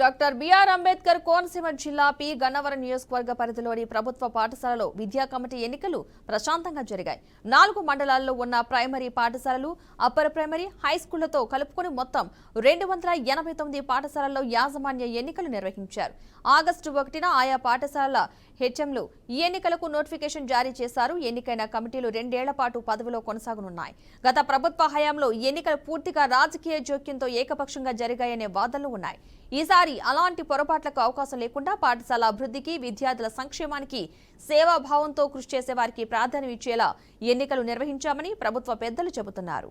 Doctor BR Ambedkar Konaseema జిల్లా P Gannavaram నియోజకవర్గ పరిధిలోని ప్రభుత్వ పాఠశాలలో విద్యా కమిటీ ఎన్నికలు ప్రశాంతంగా జరిగాయి. నాలుగు మండలాల్లో ఉన్న ప్రైమరీ పాఠశాలలు అప్పర్ ప్రైమరీ హై స్కూళ్ళతో కలుపుకొని మొత్తం రెండు వందల ఎనభై తొమ్మిది పాఠశాలల్లో యాజమాన్య ఎన్నికలు నిర్వహించారు. ఆగస్టు ఒకటిన ఆయా పాఠశాలల హెచ్ఎంలు ఈ ఎన్నికలకు నోటిఫికేషన్ జారీ చేశారు. ఎన్నికైన కమిటీలు రెండేళ్ళ పాటు పదవిలో కొనసాగనున్నాయి. గత ప్రభుత్వ హయాంలో ఎన్నికలు పూర్తిగా రాజకీయ జోక్యంతో ఏకపక్షంగా జరిగాయనే వాదనలు ఉన్నాయి. ఈసారి అలాంటి పొరపాట్లకు అవకాశం లేకుండా పాఠశాల అభివృద్ధికి విద్యార్థుల సంక్షేమానికి సేవాభావంతో కృషి చేసే వారికి ప్రాధాన్యం ఇచ్చేలా ఎన్నికలు నిర్వహించామని ప్రభుత్వ పెద్దలు చెబుతున్నారు.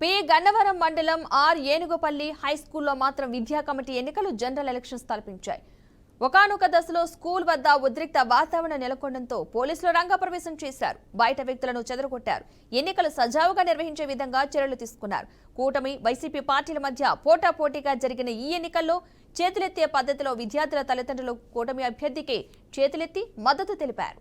పి గన్నవరం మండలం ఆర్ ఏనుగుపల్లి హై స్కూల్లో మాత్రం విద్యా కమిటీ ఎన్నికలు జనరల్ ఎలక్షన్స్ తలపించాయి. ఒకనొక దశలో స్కూల్ వద్ద ఉద్రిక్త వాతావరణం నెలకొనడంతో పోలీసులు రంగప్రవేశం చేశారు. బయట వ్యక్తులను చెదరగొట్టారు. ఎన్నికలు సజావుగా నిర్వహించే విధంగా చర్యలు తీసుకున్నారు. కూటమి వైసీపీ పార్టీల మధ్య పోటాపోటీగా జరిగిన ఈ ఎన్నికల్లో చేతులెత్తే పద్ధతిలో విద్యార్థుల తల్లిదండ్రులు కూటమి అభ్యర్థికి చేతులెత్తి మద్దతు తెలిపారు.